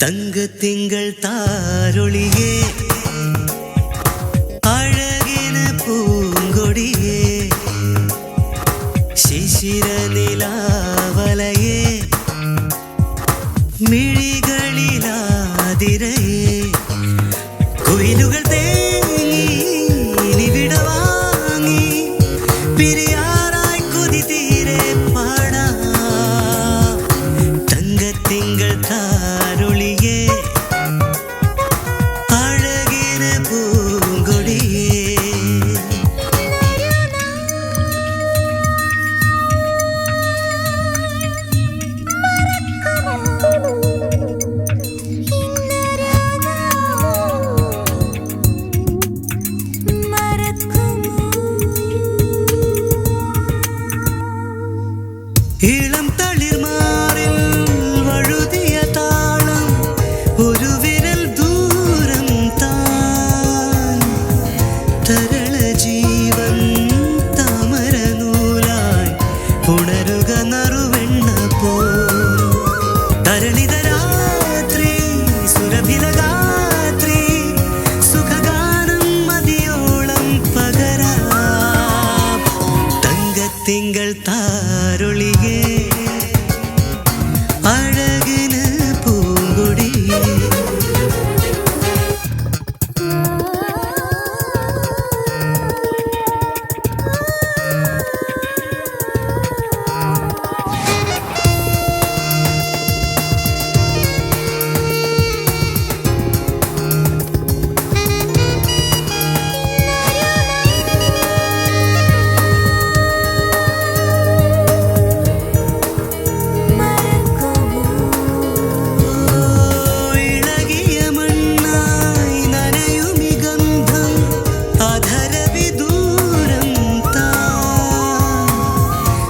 தங்க திங்கள் தாரொளியே அழகின பூங்கொடியே சிசிர நிலாவலையே மிழிக തിങ്കൾ താരൊളിയേ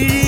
விழி